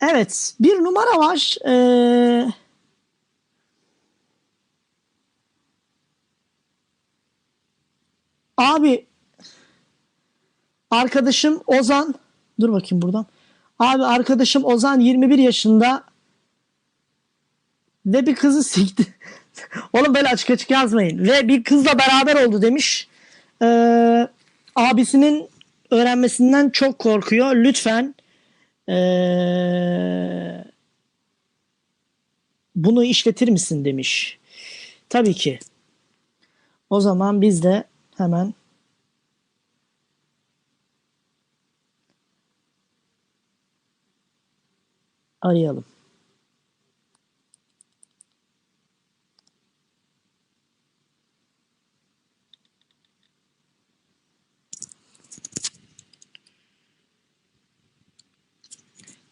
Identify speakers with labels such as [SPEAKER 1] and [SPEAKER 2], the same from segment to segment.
[SPEAKER 1] Evet. Bir numara var. Ee, abi arkadaşım Ozan dur bakayım buradan. Abi arkadaşım Ozan 21 yaşında ve bir kızı sikti. Oğlum böyle açık açık yazmayın. Ve bir kızla beraber oldu demiş. Ee, abisinin öğrenmesinden çok korkuyor. Lütfen ee, bunu işletir misin demiş. Tabii ki. O zaman biz de hemen arayalım.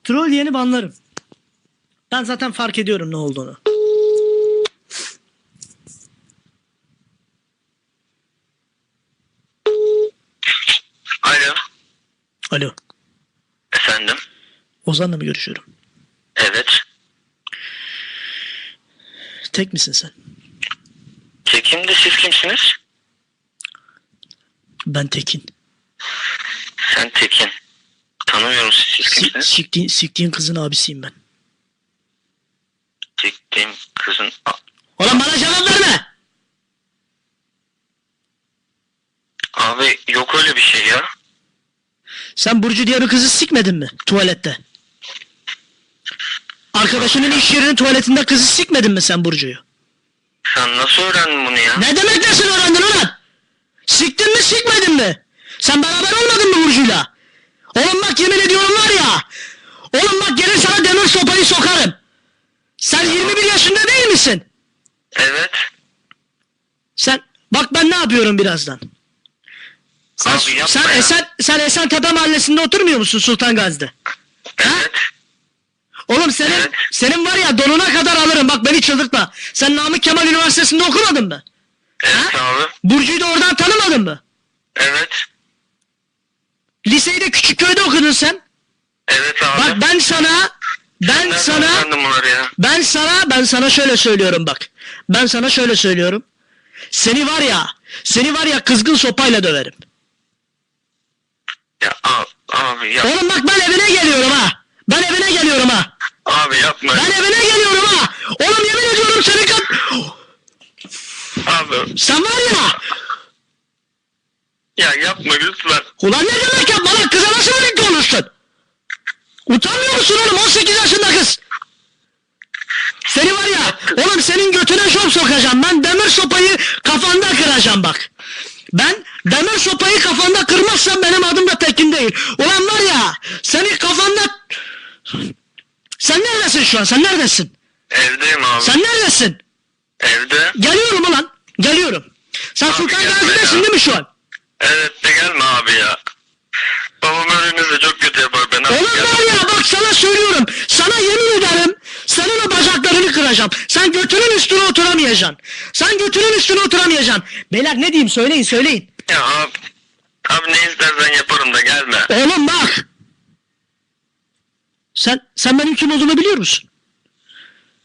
[SPEAKER 1] Troll yeni banlarım. Ben zaten fark ediyorum ne olduğunu.
[SPEAKER 2] Alo.
[SPEAKER 1] Alo.
[SPEAKER 2] Efendim.
[SPEAKER 1] Ozan'la mı görüşüyorum?
[SPEAKER 2] Evet.
[SPEAKER 1] Tek misin sen?
[SPEAKER 2] Tekim de siz kimsiniz?
[SPEAKER 1] Ben Tekin.
[SPEAKER 2] Sen Tekin. Tanımıyorum siz, siz
[SPEAKER 1] Si-
[SPEAKER 2] kimsiniz?
[SPEAKER 1] siktiğin, siktiğin kızın abisiyim ben.
[SPEAKER 2] Çektiğim kızın...
[SPEAKER 1] Ulan bana cevap verme!
[SPEAKER 2] Abi yok öyle bir şey ya.
[SPEAKER 1] Sen Burcu diye bir kızı sikmedin mi tuvalette? Arkadaşının iş yerinin tuvaletinde kızı sikmedin mi sen Burcu'yu?
[SPEAKER 2] Sen nasıl öğrendin bunu ya?
[SPEAKER 1] Ne demek nasıl öğrendin ulan? Siktin mi sikmedin mi? Sen beraber olmadın mı Burcu'yla? Oğlum bak yemin ediyorum var ya. Oğlum bak gelir sana demir sopayı sokarım. Sen 21 yaşında değil misin?
[SPEAKER 2] Evet.
[SPEAKER 1] Sen bak ben ne yapıyorum birazdan. Sen,
[SPEAKER 2] Abi yapma
[SPEAKER 1] sen
[SPEAKER 2] ya.
[SPEAKER 1] Esen sen Esentepe mahallesinde oturmuyor musun Sultan Gazi'de?
[SPEAKER 2] Evet.
[SPEAKER 1] Oğlum senin
[SPEAKER 2] Evet.
[SPEAKER 1] senin var ya donuna kadar alırım. Bak beni çıldırtma. Sen Namık Kemal Üniversitesi'nde okumadın mı?
[SPEAKER 2] Evet abi.
[SPEAKER 1] Burcu'yu da oradan tanımadın mı?
[SPEAKER 2] Evet.
[SPEAKER 1] Liseyi de Küçükköy'de okudun sen.
[SPEAKER 2] Evet abi.
[SPEAKER 1] Bak ben sana ben
[SPEAKER 2] Nereden
[SPEAKER 1] sana
[SPEAKER 2] öğrendin bunları ya?
[SPEAKER 1] ben sana ben sana şöyle söylüyorum bak. Ben sana şöyle söylüyorum. Seni var ya seni var ya kızgın sopayla döverim.
[SPEAKER 2] Ya abi, abi yap.
[SPEAKER 1] Oğlum bak ben evine geliyorum ha. Ben evine geliyorum ha.
[SPEAKER 2] Abi yapma.
[SPEAKER 1] Ben evine geliyorum ha. Oğlum yemin ediyorum seni kat...
[SPEAKER 2] Abi
[SPEAKER 1] Sen var ya.
[SPEAKER 2] ya yapma lütfen.
[SPEAKER 1] Ulan ne demek yapma lan kıza nasıl birlikte olursun? Utanmıyor musun oğlum 18 yaşında kız? Seni var ya oğlum senin götüne şop sokacağım ben demir sopayı kafanda kıracağım bak. Ben demir sopayı kafanda kırmazsam benim adım da Tekin değil. Ulan var ya seni kafanda... Sen neredesin şu an sen neredesin?
[SPEAKER 2] Evdeyim abi.
[SPEAKER 1] Sen neredesin?
[SPEAKER 2] Evde.
[SPEAKER 1] Geliyorum ulan geliyorum. Sen
[SPEAKER 2] Abi
[SPEAKER 1] Sultan Gazi'desin değil mi şu an?
[SPEAKER 2] Evet de gelme abi ya. Babam öğrenirse çok kötü yapar ben.
[SPEAKER 1] Oğlum var ya bak sana söylüyorum. Sana yemin ederim senin o bacaklarını kıracağım. Sen götünün üstüne oturamayacaksın. Sen götünün üstüne oturamayacaksın. Beyler ne diyeyim söyleyin söyleyin.
[SPEAKER 2] Ya abi. Abi ne istersen yaparım da gelme.
[SPEAKER 1] Oğlum bak. Sen sen benim kim olduğumu biliyor musun?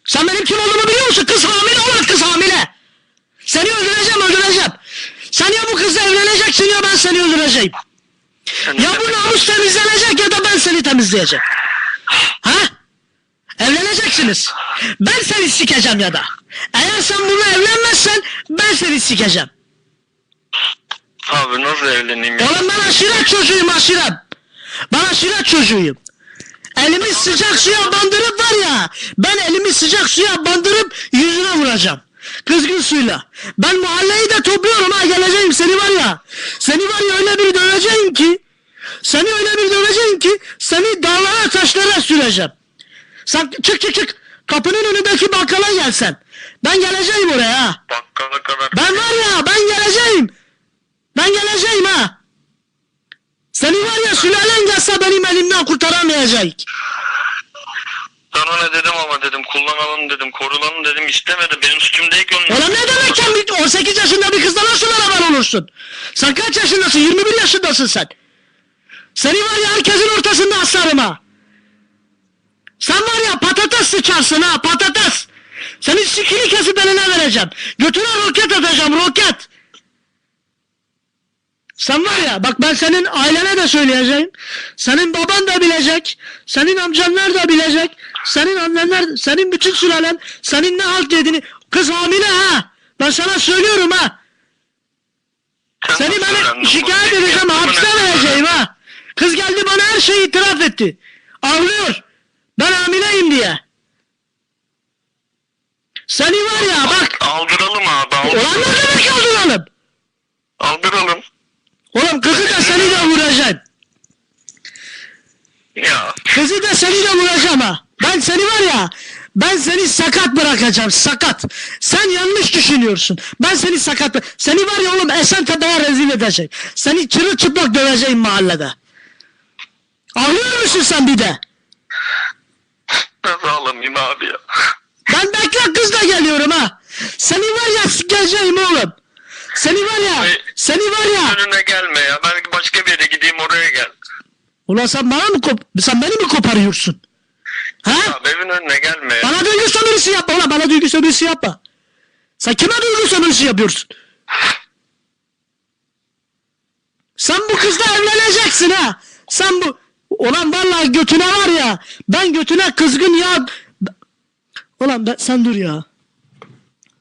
[SPEAKER 1] Sen benim kim olduğumu biliyor musun? Kız hamile olan kız hamile. Seni öldüreceğim öldüreceğim. Sen ya bu kızla evleneceksin ya ben seni öldüreceğim. Ya bu namus temizlenecek ya da ben seni temizleyeceğim. Ha? Evleneceksiniz. Ben seni sikeceğim ya da. Eğer sen bunu evlenmezsen ben seni sikeceğim.
[SPEAKER 2] Abi nasıl evleneyim ya?
[SPEAKER 1] Oğlum ben aşiret çocuğuyum aşiret. Ben aşiret çocuğuyum. Elimi sıcak suya bandırıp var ya. Ben elimi sıcak suya bandırıp yüzüne vuracağım. Kızgın suyla. Ben mahalleyi de topluyorum ha geleceğim seni var ya. Seni var ya öyle bir döveceğim ki. Seni öyle bir döveceğim ki. Seni dağlara taşlara süreceğim. Sen çık çık çık. Kapının önündeki bakkala gelsen. Ben geleceğim oraya.
[SPEAKER 2] Bakkala kadar.
[SPEAKER 1] Ben var ya ben geleceğim. Ben geleceğim ha. Seni var ya sülalen gelse benim elimden kurtaramayacak.
[SPEAKER 2] Sana ne dedim ama dedim kullanalım dedim korulalım dedim istemedi benim suçum değil ki onun.
[SPEAKER 1] Ulan ne demek sen bir 18 yaşında bir kızla nasıl beraber olursun? Sen kaç yaşındasın? 21 yaşındasın sen. Seni var ya herkesin ortasında asarım ha. Sen var ya patates sıçarsın ha patates. Senin sikini kesip eline vereceğim. Götüne roket atacağım roket. Sen var ya bak ben senin ailene de söyleyeceğim. Senin baban da bilecek. Senin amcanlar da bilecek. Senin annenler, senin bütün sülalen, senin ne halt yediğini. Kız hamile ha. Ben sana söylüyorum ha.
[SPEAKER 2] Sen
[SPEAKER 1] Seni ben şikayet edeceğim, hapse vereceğim ha. Kız geldi bana her şeyi itiraf etti. Ağlıyor. Ben hamileyim diye. Seni var ya bak.
[SPEAKER 2] Aldıralım abi
[SPEAKER 1] Ulan
[SPEAKER 2] aldıralım.
[SPEAKER 1] ne demek öldüralım?
[SPEAKER 2] Aldıralım.
[SPEAKER 1] Oğlum kızı da seni de vuracağım.
[SPEAKER 2] Ya
[SPEAKER 1] Kızı da seni de vuracağım ha. Ben seni var ya. Ben seni sakat bırakacağım sakat. Sen yanlış düşünüyorsun. Ben seni sakat Seni var ya oğlum Esentepe'ye rezil edeceğim. Seni çırılçıplak döveceğim mahallede. Ağlıyor musun sen bir de?
[SPEAKER 2] nasıl ağlamayayım abi ya.
[SPEAKER 1] Ben bekle kız da geliyorum ha. Seni var ya sikeceğim oğlum. Seni var ya,
[SPEAKER 2] Ay.
[SPEAKER 1] Seni var ya.
[SPEAKER 2] Önüne gelme ya. Ben başka bir yere gideyim oraya gel.
[SPEAKER 1] Ulan sen bana mı kop sen beni mi koparıyorsun? Ha?
[SPEAKER 2] Abi evin önüne gelme ya.
[SPEAKER 1] Bana duygu sömürüsü yapma ulan bana duygu sömürüsü yapma. Sen kime duygu sömürüsü yapıyorsun? Sen bu kızla evleneceksin ha. Sen bu... Ulan vallahi götüne var ya. Ben götüne kızgın ya. Ulan ben, sen dur ya.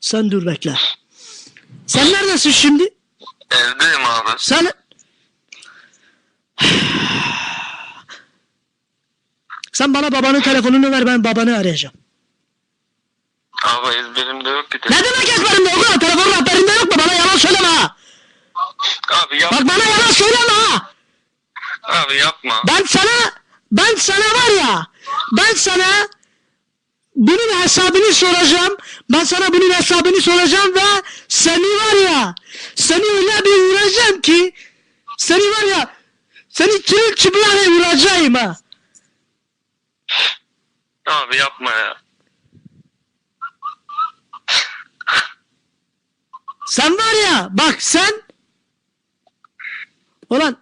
[SPEAKER 1] Sen dur bekle. Sen neredesin şimdi?
[SPEAKER 2] Evdeyim abi.
[SPEAKER 1] Sen... Sen bana babanın telefonunu ver ben babanı arayacağım.
[SPEAKER 2] Abi ezberimde yok ki.
[SPEAKER 1] Ne demek ezberimde yok lan? Telefon rehberinde yok mu? Bana yalan söyleme ha.
[SPEAKER 2] Abi yap.
[SPEAKER 1] Bak bana yalan söyleme ha.
[SPEAKER 2] Abi yapma.
[SPEAKER 1] Ben sana, ben sana var ya, ben sana bunun hesabını soracağım. Ben sana bunun hesabını soracağım ve seni var ya, seni öyle bir vuracağım ki, seni var ya, seni çırıl çıplak vuracağım ha.
[SPEAKER 2] Abi yapma ya.
[SPEAKER 1] Sen var ya, bak sen, ulan,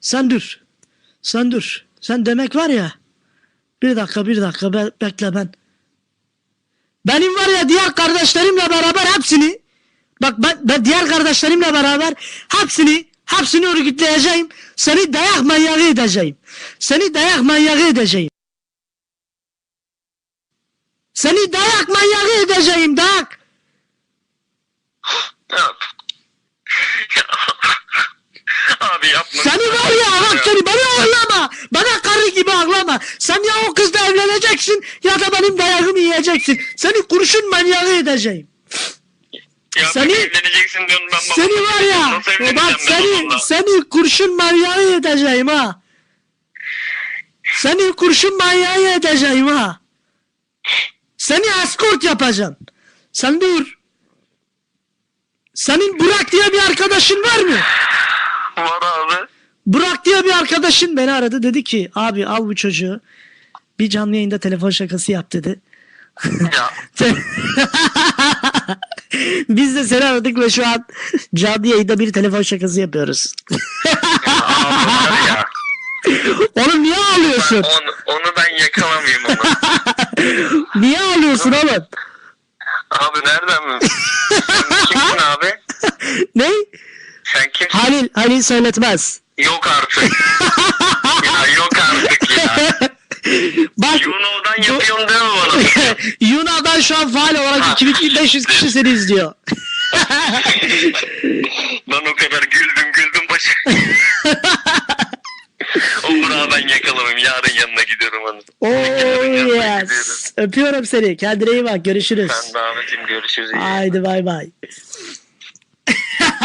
[SPEAKER 1] sen dur, sen dur, sen demek var ya, bir dakika, bir dakika, be- bekle ben. Benim var ya diğer kardeşlerimle beraber hepsini, bak ben, ben diğer kardeşlerimle beraber hepsini, hepsini örgütleyeceğim. Seni dayak manyağı edeceğim. Seni dayak manyağı edeceğim. Seni dayak manyağı edeceğim, dayak.
[SPEAKER 2] Yap. Abi yapma.
[SPEAKER 1] Seni var ya bak seni bana ağlama. Bana karı gibi ağlama. Sen ya o kızla evleneceksin ya da benim dayağımı yiyeceksin. Seni kurşun manyağı edeceğim.
[SPEAKER 2] Ya
[SPEAKER 1] Seni-
[SPEAKER 2] evleneceksin diyorum ben babamla.
[SPEAKER 1] Seni var ya bak seni seni kurşun manyağı edeceğim ha. Seni kurşun manyağı edeceğim ha. Seni eskort yapacağım. Sen dur. Senin Burak diye bir arkadaşın var mı?
[SPEAKER 2] Var abi.
[SPEAKER 1] Burak diye bir arkadaşın beni aradı dedi ki abi al bu çocuğu bir canlı yayında telefon şakası yap dedi.
[SPEAKER 2] Ya
[SPEAKER 1] Biz de seni aradık ve şu an canlı yayında bir telefon şakası yapıyoruz.
[SPEAKER 2] ya.
[SPEAKER 1] oğlum niye ağlıyorsun?
[SPEAKER 2] Onu, onu ben yakalamayayım onu.
[SPEAKER 1] niye ağlıyorsun oğlum?
[SPEAKER 2] Abi nereden mi? Sen kimsin abi?
[SPEAKER 1] ne?
[SPEAKER 2] Sen kimsin?
[SPEAKER 1] Halil, Halil söyletmez.
[SPEAKER 2] Yok artık. ya yok artık ya.
[SPEAKER 1] Bak
[SPEAKER 2] Yuno'dan yapıyorum deme bana.
[SPEAKER 1] Yunan'dan şu an faal olarak 2500 kişi seni izliyor.
[SPEAKER 2] ben o kadar güldüm güldüm başı. o Burak'ı ben yakalamayayım. Yarın yanına gidiyorum onu.
[SPEAKER 1] Oh
[SPEAKER 2] yanına
[SPEAKER 1] yes. Öpüyorum seni. Kendine iyi bak. Görüşürüz.
[SPEAKER 2] Sen de Ahmet'im görüşürüz.
[SPEAKER 1] Haydi bay bay.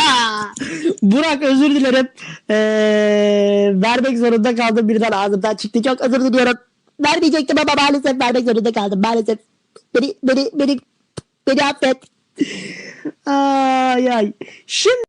[SPEAKER 1] Burak özür dilerim. Ee, vermek zorunda kaldım birden ağzımdan çıktı. Çok özür diliyorum. Vermeyecektim ama maalesef vermek zorunda kaldım. Maalesef. Beni, beni, beni, beni affet. Ay ay. Şimdi